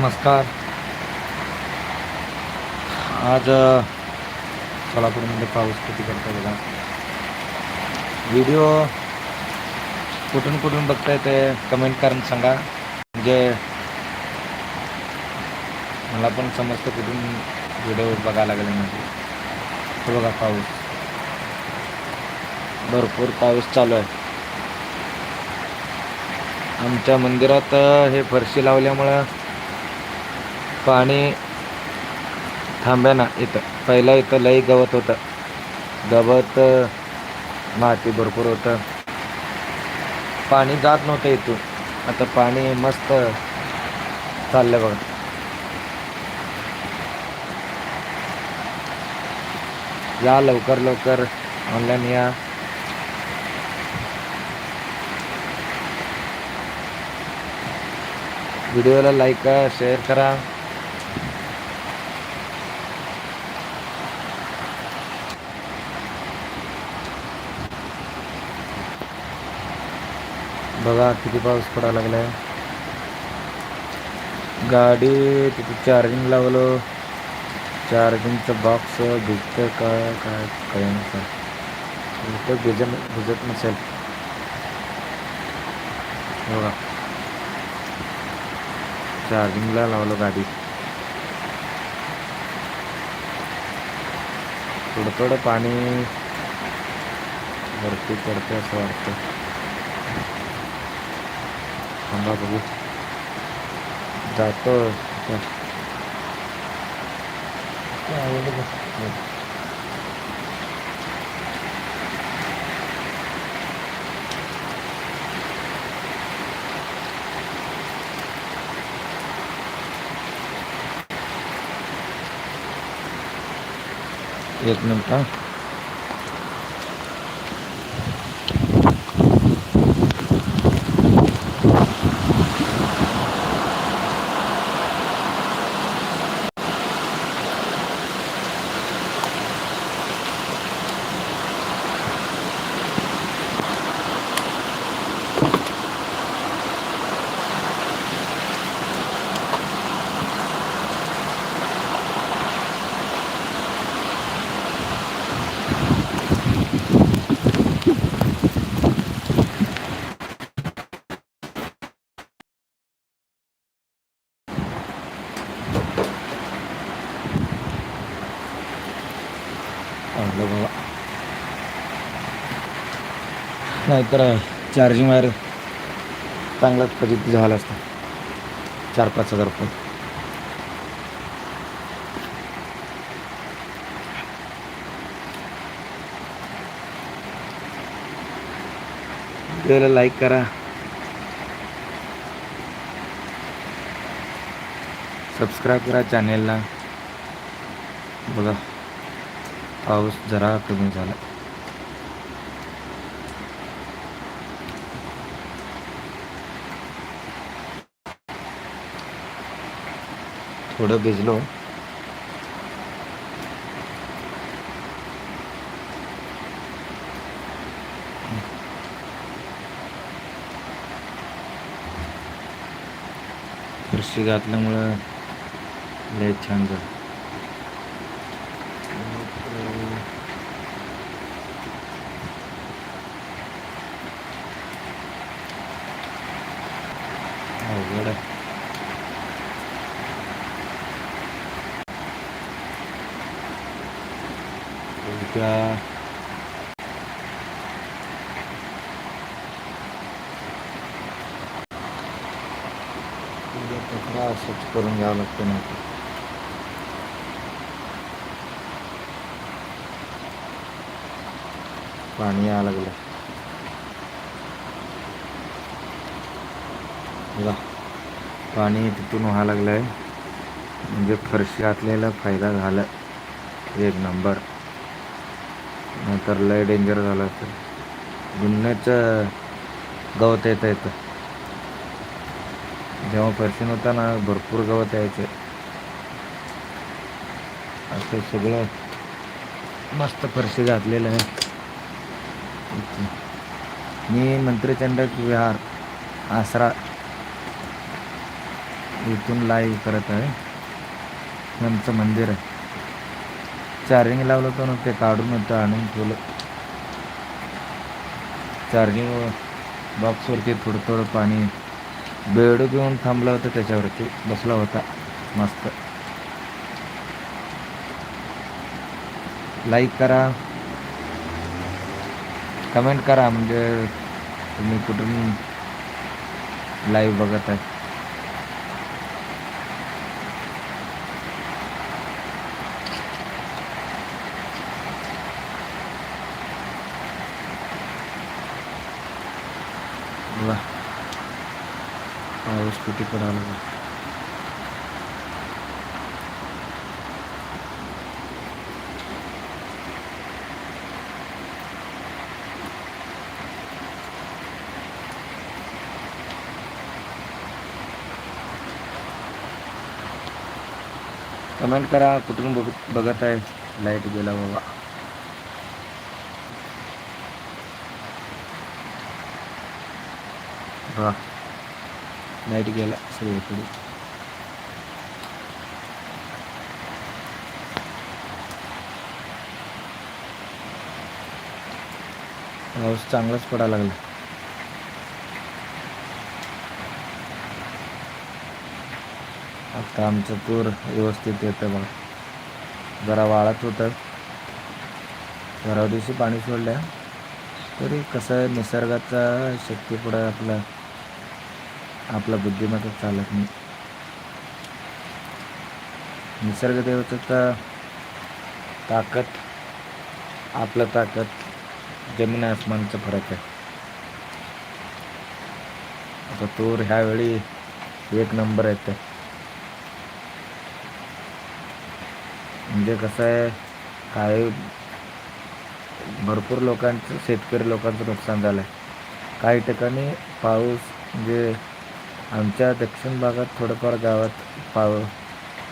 नमस्कार. आज सोलापूरमध्ये पाऊस किती पडतो बघा. व्हिडिओ कुठून कुठून बघताय ते कमेंट करून सांगा. म्हणजे मला पण समजतं कुठून व्हिडिओ बघायला लागले म्हणजे. तो बघा पाऊस. भरपूर पाऊस चालू आहे. आमच्या मंदिरात हे फरशी लावल्यामुळं पाणी थांबे ना इथं. पहिलं इथं लई गवत होतं. गवत माती भरपूर होतं. पाणी जात नव्हतं इथून. आता पाणी मस्त चाललं बघा. या लवकर लवकर ऑनलाईन या. व्हिडिओला लाईक करा शेअर करा. बघा किती पाऊस पडायला लागलाय. गाडी तिथे चार्जिंग लावलो. चार्जिंगचं बॉक्स भिजतं काय काय काय तर भिजत भिजत नसेल. बघा. चार्जिंगला लावलं गाडी. थोडं थोडं पाणी वरती पडते असं वाटतं थांबा बघू जातो आता. काय आवडलं बघ. एक मिनिट हा नाहीतर चार्जिंग वायर चांगलाच पद्धती झाला असता. चार पाच हजार रुपये. व्हिडिओला लाईक करा. सबस्क्राईब करा चॅनेलला बघा पाऊस जरा कमी झाला. थोडं भिजलो. फरशी घातल्यामुळं लय छान झालं अवघड आहे उद्या कचरा स्वच्छ करून घ्यावं लागतं नाही पाणी यायला लागलं बघा पाणी तिथून व्हायला लागलं आहे म्हणजे फरशी घातलेला फायदा झाला एक नंबर तर लय डेंजर झालं असतं गुन्ह्याचं गवत येतं येतं. जेव्हा फरशी होता ना भरपूर गवत यायचं. असं सगळं मस्त फरशी घातलेलं आहे. मी मंत्रीचंडक विहार आसरा इथून लाईव्ह करत आहे. आमचं मंदिर आहे. चार्जिंग लावलं तर ते काढून होतं आणून ठेवलं. चार्जिंग बॉक्सवरती थोडं थोडं पाणी बेड घेऊन थांबलं होतं त्याच्यावरती बसला होता मस्त. लाईक करा. कमेंट करा म्हणजे तुम्ही कुठून लाईव्ह बघत आहे. पाऊस किती पडायला लागला. कमेंट करा कुठून बघ बघत आहे लाइट गेला बाबा वा लाइट गेला सगळीकडे पाऊस चांगलाच पडायला लागला आता आमचं तूर व्यवस्थित येतं बघा जरा वाळत होतं घरा दिवशी पाणी सोडलं तरी कसं आहे निसर्गाचा शक्तीपुढं आपला आपला बुद्धिमत्ता चालत नाही. निसर्गदेवतेचा ताकद आपलं ताकद जमीन आसमानचा फरक आहे. आता तूर ह्यावेळी एक नंबर येते म्हणजे कसं आहे काही भरपूर लोकांचं शेतकरी लोकांचं नुकसान झालं आहे काही ठिकाणी पाऊस म्हणजे आमच्या दक्षिण भागात थोडंफार गावात पाव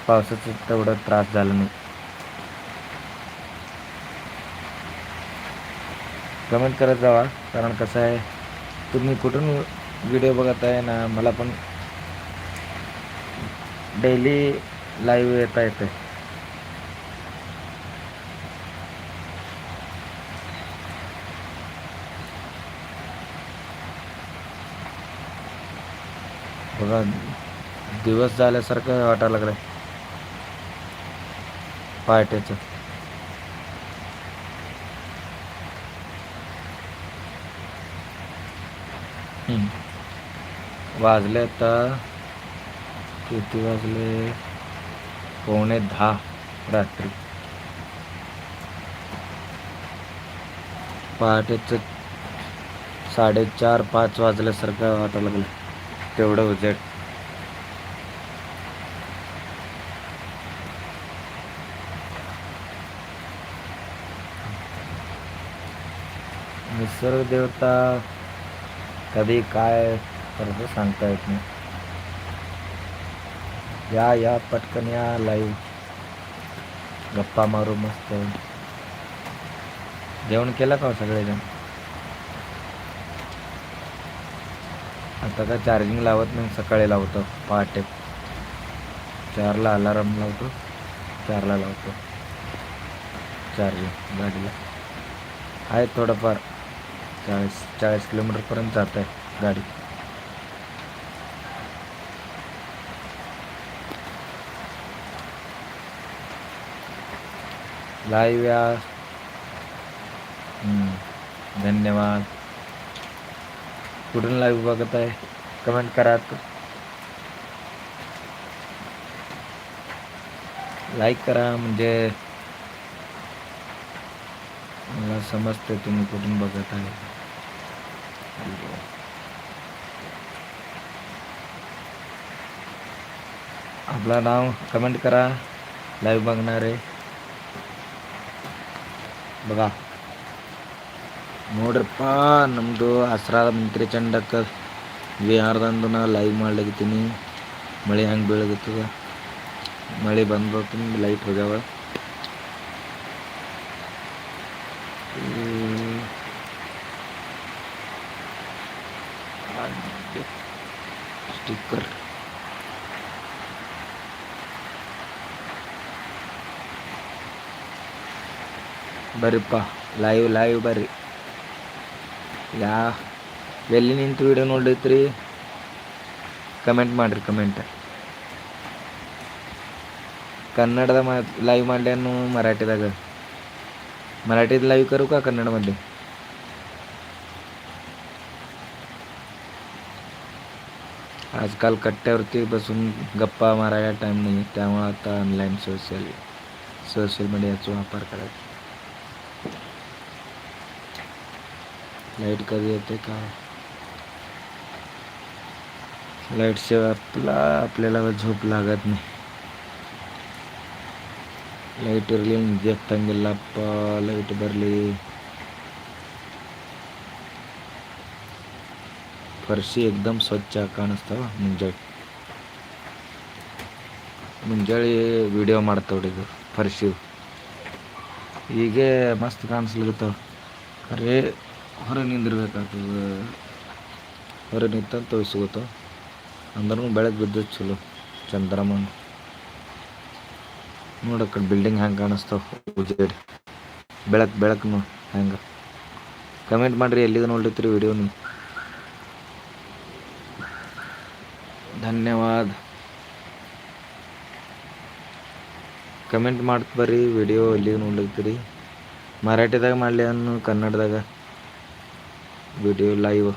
पावसाचा तेवढा त्रास झाला नाही. कमेंट करत जावा कारण कसं आहे तुम्ही कुठून व्हिडिओ बघत आहे ना मला पण डेली लाईव्ह येता येते बघा दिवस झाल्यासारखं वाटायला लागलं पहाटेचं. वाजले आता किती वाजले? पावणे दहा रात्री. पहाटेचं साडेचार पाच वाजल्यासारखं वाटायला लागलं तेवढं उजेड. निसर्ग देवता कधी काय करतो सांगता येत नाही. या या पटकन या लाईव्ह गप्पा मारू मस्त. जेवण केलं का हो सगळेजण? आता काय चार्जिंग लावत नाही सकाळी लावतो. पहाटे. चारला अलाराम लावतो. चारला लावतो. चार्जिंग गाडीला. आहे थोडंफार. चाळीस चाळीस किलोमीटरपर्यंत जात आहे गाडी. लाईव्ह या. धन्यवाद. कुठून लाईव्ह बघत आहे? कमेंट करा. लाईक करा म्हणजे मला समजते तुम्ही कुठून बघत आहे. आपलं नाव कमेंट करा. लाईव्ह बघणारे. बघा. ನೋಡ್ರಪ್ಪ ನಮ್ಮದು ಹಸ್ರಾದ ಮಂತ್ರಿ ಚಂಡಕ್ಕ ವಿಹಾರದಂದು ನಾ ಲೈವ್ ಮಾಡ್ಲಾಗತ್ತೀನಿ ಮಳೆ ಹೆಂಗೆ ಬೀಳಗತ್ತದ ಮಳೆ ಬಂದ ಲೈಟ್ ಹೋಗ್ಯಾವ. ಸ್ಟಿಕ್ಕರ್ ಬರ್ರಿಪ್ಪ ಲೈವ್ ಲೈವ್ ಬರ್ರಿ. ಯಾ ಎಲ್ಲಿ ನಿಂತು ವಿಡಿಯೋ ನೋಡೈತ್ರಿ ಕಮೆಂಟ್ ಮಾಡಿರಿ ಕಮೆಂಟ್ ಕನ್ನಡದ ಮಾ ಲೈವ್ ಮಾಡ್ಲೇನು ಮರಾಠಿದಾಗ. ಮರಾಠಿದ ಲೈವ್ करू का ಕನ್ನಡमध्ये आजकाल कट्ट्यावरती बसून गप्पा मारायला टाईम नाही त्यामुळं आता ऑनलाईन सोशल सोशल मीडियाचा वापर करायचा लाईट कधी येते का लाईटशिवाय आपला आपल्याला झोप लागत नाही ಲೈಟ್ ಇರಲಿ ನಿದ್ದೆ ಹತ್ತಂಗಿಲ್ಲಪ್ಪ ಲೈಟ್ ಬರಲಿ ಫರ್ಶಿ ಎಕ್ದಮ್ ಸ್ವಚ್ಛ ಕಾಣಿಸ್ತಾವ ಮುಂಜಾನೆ ಮುಂಜಾನೆ ವಿಡಿಯೋ ಮಾಡ್ತಾವ್ರಿ ಇದು ಫರ್ಶಿ ಹೀಗೆ ಮಸ್ತ್ ಕಾಣಿಸ್ಲಿಕತ್ತಾವ ಖರೇ ಹೊರಗೆ ನಿಂದಿರ್ಬೇಕಾಗ್ತದೆ. ಹೊರಗೆ ನಿಂತ ಸಿಗುತ್ತೋ? ಅಂದ್ರೂ ಬೆಳಗ್ಗೆ ಬಿದ್ದದ್ದು ಚಲೋ ಚಂದ್ರಮ್ಮ ನೋಡಕ್ಕ ಬಿಲ್ಡಿಂಗ್ ಹೆಂಗೆ ಕಾಣಿಸ್ತಾವ ಉಜೇಡಿ ಬೆಳಕು ಬೆಳಕು ನೋಡಿ ಹೆಂಗೆ. ಕಮೆಂಟ್ ಮಾಡಿರಿ ಎಲ್ಲಿಗೆ ನೋಡ್ಲಿತ್ರಿ ವಿಡಿಯೋ ನೀವು. ಧನ್ಯವಾದ. ಕಮೆಂಟ್ ಮಾಡ್ತ ಬರ್ರಿ ವಿಡಿಯೋ ಎಲ್ಲಿಗೆ ನೋಡ್ಲಿತ್ತೀರಿ ಮರಾಠಿದಾಗ ಮಾಡಲಿ ಅನ್ನು ಕನ್ನಡದಾಗ? ವಿಡಿಯೋ ಲೈವ್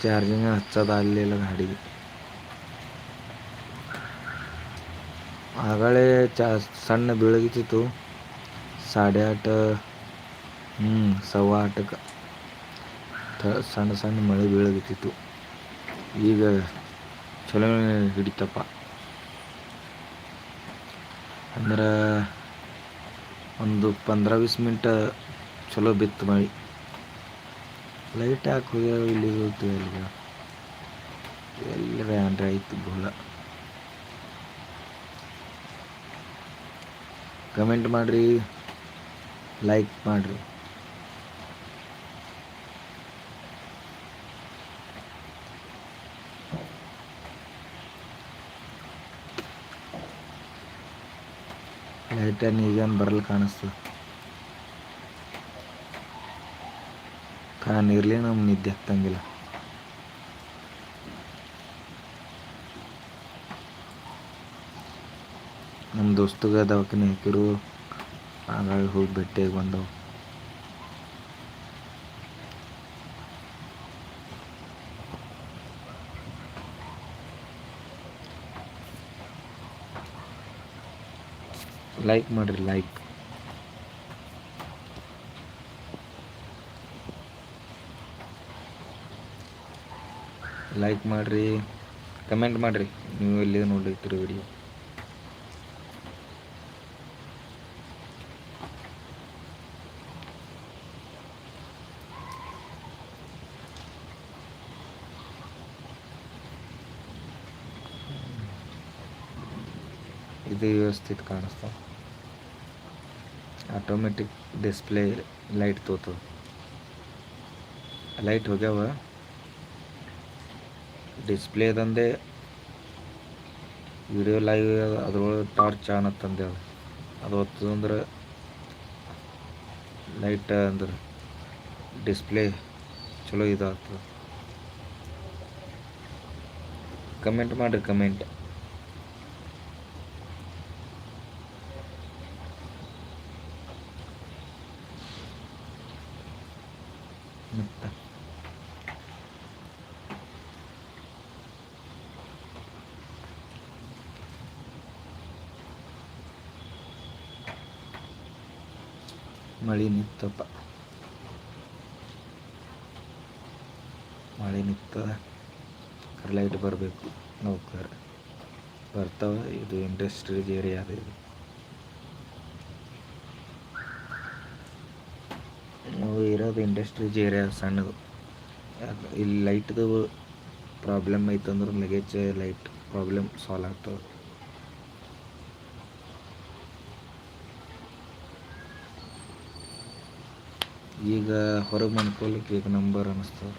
ಚಾರ್ಜಿಂಗ್ ಹಚ್ಚೋದು ಆಗಲಿಲ್ಲ ಗಾಡಿಗೆ ಆಗಳೇ ಚಾ ಸಣ್ಣ ಬೆಳಗಿತಿತ್ತು ಸಾಡೆ ಆಟ ಹ್ಞೂ ಸವ್ವಾ ಆಟಕ್ಕೆ ತ ಸಣ್ಣ ಸಣ್ಣ ಮಳೆ ಬೀಳಗತ್ತಿತ್ತು ಈಗ ಚಲೋ ಹಿಡಿತಪ್ಪ ಅಂದ್ರೆ ಒಂದು ಪಂದ್ರ ವೀಸ್ ಮಿನಿಟ್ ಚಲೋ ಬಿತ್ತು ಮಳೆ. ಲೈಟ್ ಯಾಕೆ ಹೋಗ್ಯಾವ ಇಲ್ಲಿ ಹೋಗ್ತೀವಿ ಎಲ್ಲರ ಅಂದ್ರೆ ಆಯ್ತು ಗೋಳ. ಕಮೆಂಟ್ ಮಾಡಿರಿ ಲೈಕ್ ಮಾಡಿರಿ. ಲೈಟನ್ನು ಈಗೇನು ಬರಲ್ಲ ಕಾಣಿಸ್ತದೆ ಕಾಣ್ ಇರಲಿ ನಮ್ಮ ನಿದ್ದೆ ಹತ್ತಂಗಿಲ್ಲ ನಮ್ಮ ದೋಸ್ತಗ ದವಾಖಾನೆ ಹಾಕಿರು ಹಾಗಾಗಿ ಹೋಗಿ ಭೇಟಿಯಾಗಿ ಬಂದವು ಲೈಕ್ ಮಾಡಿರಿ ಲೈಕ್ ಲೈಕ್ ಮಾಡಿರಿ ಕಮೆಂಟ್ ಮಾಡಿರಿ. ನೀವು ಎಲ್ಲಿ ನೋಡಿರ್ತೀರಿ ವಿಡಿಯೋ ಇದು ವ್ಯವಸ್ಥಿತ ಕಾಣಿಸ್ತಾವ ಆಟೋಮೆಟಿಕ್ ಡಿಸ್ಪ್ಲೇ ಲೈಟ್ ತೋತದ ಲೈಟ್ ಹೋಗ್ಯಾವ. ಡಿಸ್ಪ್ಲೇದಂದೆ ವಿಡಿಯೋ ಲೈವ್ ಅದ್ರೊಳಗೆ ಟಾರ್ಚ್ ಆನ್ ಅಂತಂದೆ ಅದು ಅದು ಹೊತ್ತದಂದ್ರೆ ಲೈಟ್ ಅಂದ್ರೆ ಡಿಸ್ಪ್ಲೇ ಚಲೋ ಇದಾಗ್ತದೆ. ಕಮೆಂಟ್ ಮಾಡಿರಿ ಕಮೆಂಟ್ ಮಳೆ ನಿತ್ತಪ್ಪ. ಮಳೆ ನಿತ್ತದ. ಲೈಟ್ ಬರಬೇಕು. ನೌಕರ. ಬರ್ತಾವ. ಇದು ಇಂಡಸ್ಟ್ರೀಸ್ ಏರಿಯಾ ಅದು ಇದು. ನಾವು ಇರೋದು ಇಂಡಸ್ಟ್ರೀಸ್ ಏರಿಯಾ ಸಣ್ಣದು. ಇಲ್ಲಿ ಲೈಟ್ದು ಪ್ರಾಬ್ಲಮ್ ಐತಂದ್ರೆ ಲಗೇಜ್ ಲೈಟ್ ಪ್ರಾಬ್ಲಮ್ ಸಾಲ್ವ್ ಆಗ್ತವೆ ಈಗ ಹೊರಗೆ ಮನ್ಕೊಲಿಕ್ಕೆ ಈಗ ನಂಬರ್ ಅನ್ನಿಸ್ತದ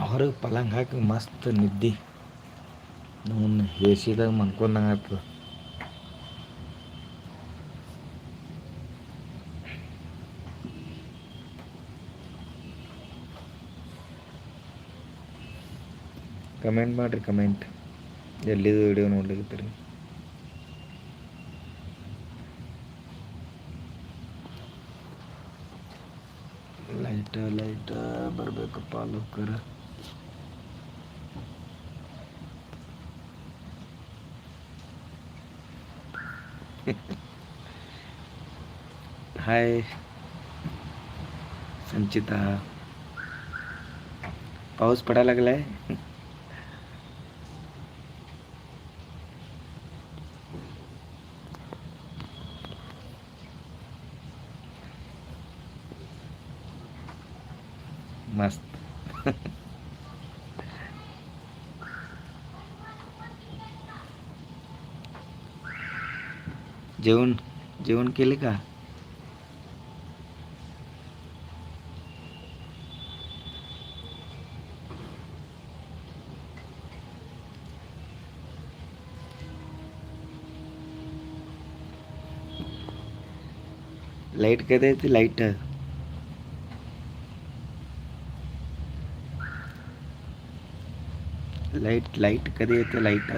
ಹೊರಗೆ ಪಲಂಗ್ ಹಾಕಿ ಮಸ್ತ್ ನಿದ್ದೆ. ನೂನ್ ಎಸಿದಾಗ ಮನ್ಕೊಂಡಂಗೆ ಆಗ್ತದೆ ಕಮೆಂಟ್ ಮಾಡಿರಿ ಕಮೆಂಟ್ ಎಲ್ಲಿದು ವಿಡಿಯೋ ನೋಡ್ಲಿಕತ್ತೀರಿ ಲೈಟ ಲೈಟ ಬರಬೇಕಪ್ಪ ಲೋಕರ हाय संचिता पाऊस पडायला लागलाय जेवण जेवण केले का? लाइट कधी येते लाइट? लाइट लाइट कधी येते लाइट?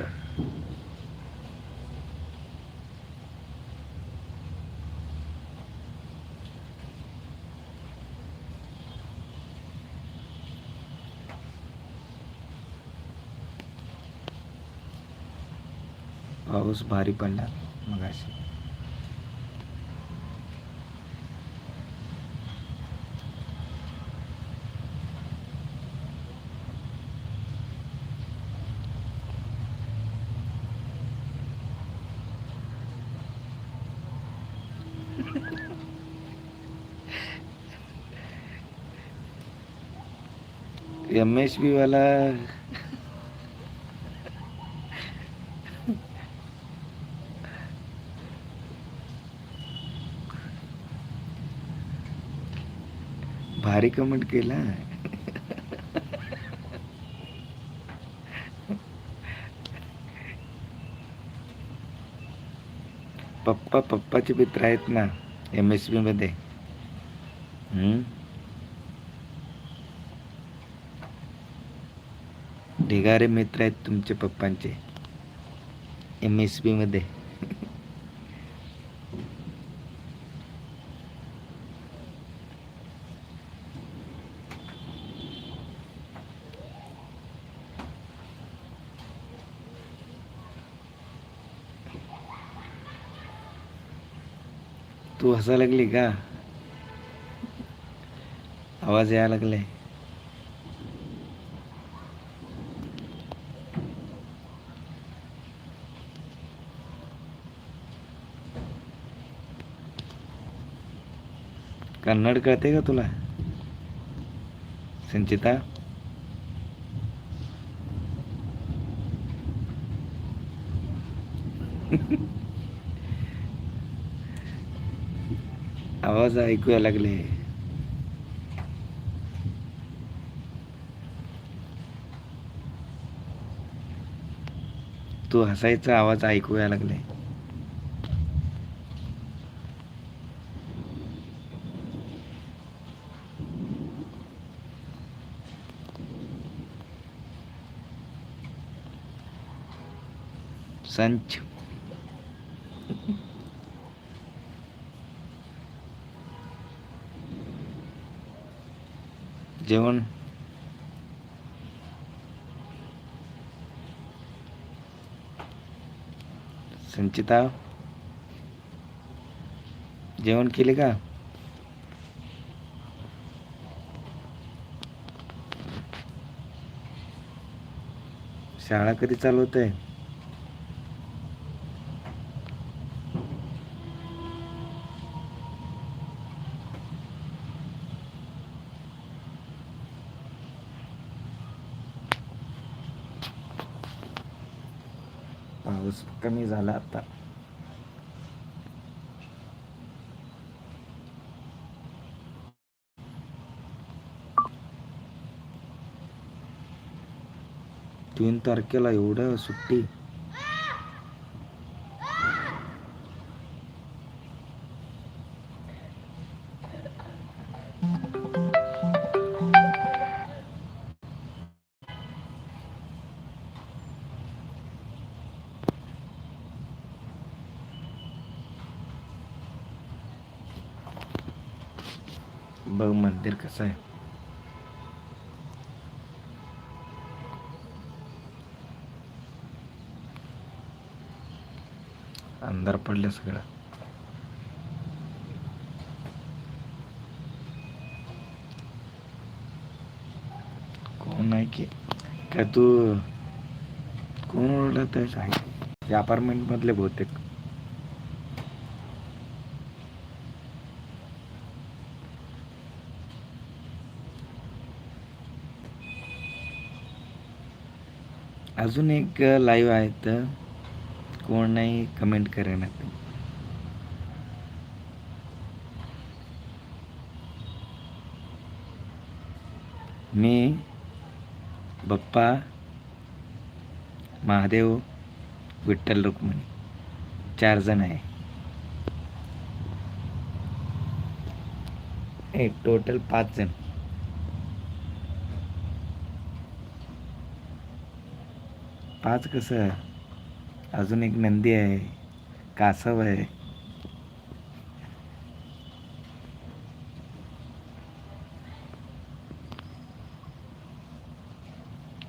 पाऊस भारी पडला मग अशी एम एस बी भारी कमेंट केला. पप्पा पप्पाचे मित्र आहेत ना एम एस बी मध्ये. हम्म? ढिगारे मित्र आहेत तुमचे पप्पांचे एम एस बी मध्ये. हसा लागली का? आवाज यायला लागलाय. कन्नड कळते का तुला? संचिता? आवाज ऐकूया लागले तू हसायचा आवाज ऐकूया लागले संच जेवण? संचिता? जेवण केले का? शाळा कधी चालू होते कमी झाला आता तीन तारखेला एवढं सुट्टी बघ मंदिर कसं आहे अंधार पडल्या सगळं. कोण आहे की? काय तू? कोण ओरडत आहे? अपार्टमेंट मधले बहुतेक. अजून एक लाईव्ह आहेत. कोण नाही कमेंट करेन. मी बप्पा महादेव विठ्ठल रुक्मिणी. चार जण आहे. एक टोटल पाच जण. पाच कसं? अजून एक नंदी आहे कासव आहे.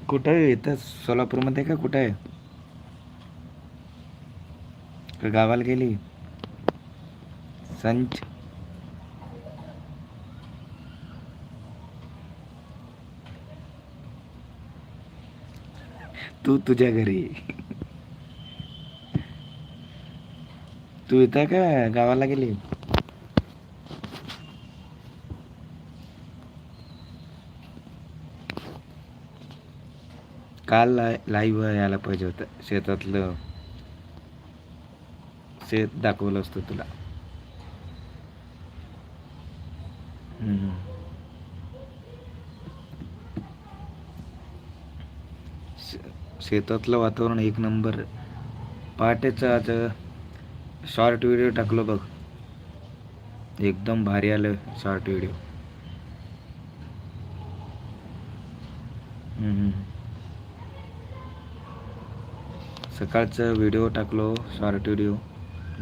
कुठं आहे? इथं सोलापूरमध्ये का कुठं आहे? का गावाला गेली? संच. तू तुझ्या घरी. तू इथं का? गावाला गेली? काल लाईव्ह यायला पाहिजे होतं शेतातलं. शेत दाखवलं असतं तुला. शेतातलं वातावरण एक नंबर. पहाटेचं आज शॉर्ट व्हिडिओ टाकलो बघ. एकदम भारी आलं शॉर्ट व्हिडिओ. सकाळचं व्हिडिओ टाकलो शॉर्ट व्हिडिओ.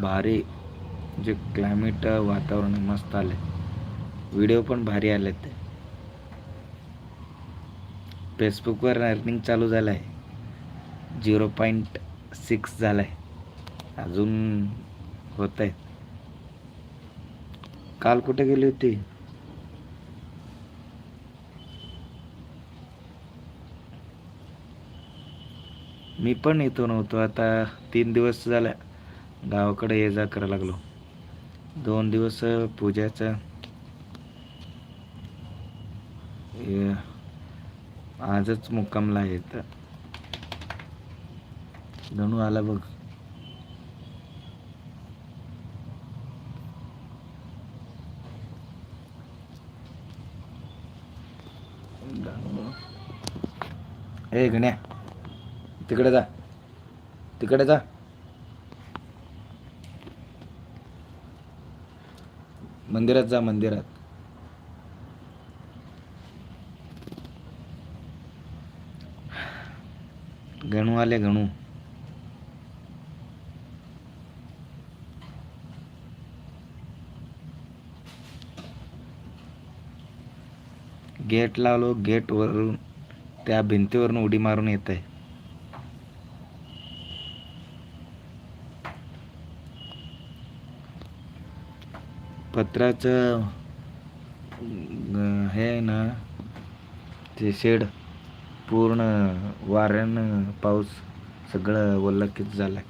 भारी. जे क्लायमेट वातावरण मस्त आलं व्हिडिओ पण भारी आले ते फेसबुकवर अर्निंग चालू झालं आहे झिरो पॉईंट सिक्स झालं आहे अजून होत आहे काल कुठे गेली होती? मी पण येतो नव्हतो आता तीन दिवस झाल्या गावाकडे ये जा करायला लागलो. दोन दिवस पूजाचा. आजच मुक्कामला येत धनू आला बघ. ए गण्या. तिकडे जा. तिकडे जा. मंदिरात जा मंदिरात. गणू आले गणू. गेट लावलो गेट वरून त्या भिंतीवरून उडी मारून येत आहे. पत्राचं हे ना ते शेड पूर्ण वाऱ्यानं पाऊस सगळं वल्लकीत झालंय.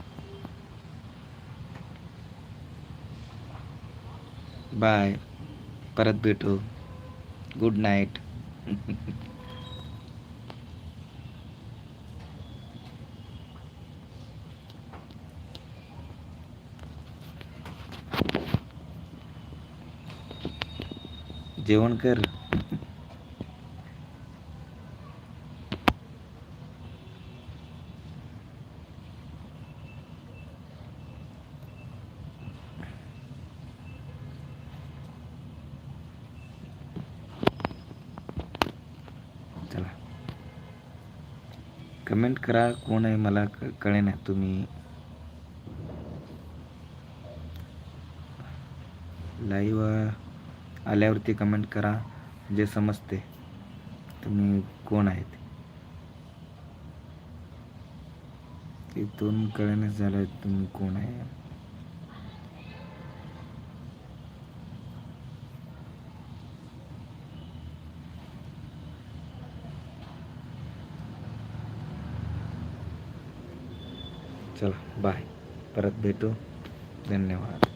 बाय परत भेटू. गुड नाईट जेवण कर. चला. कमेंट करा कोण आहे मला कळे ना तुम्ही. लाईव्ह आल्यावरती कमेंट करा. जे समजते. तुम्ही कोण आहेत? इथून कळण्यास झालं तुम्ही कोण आहे. चला बाय परत भेटू. धन्यवाद.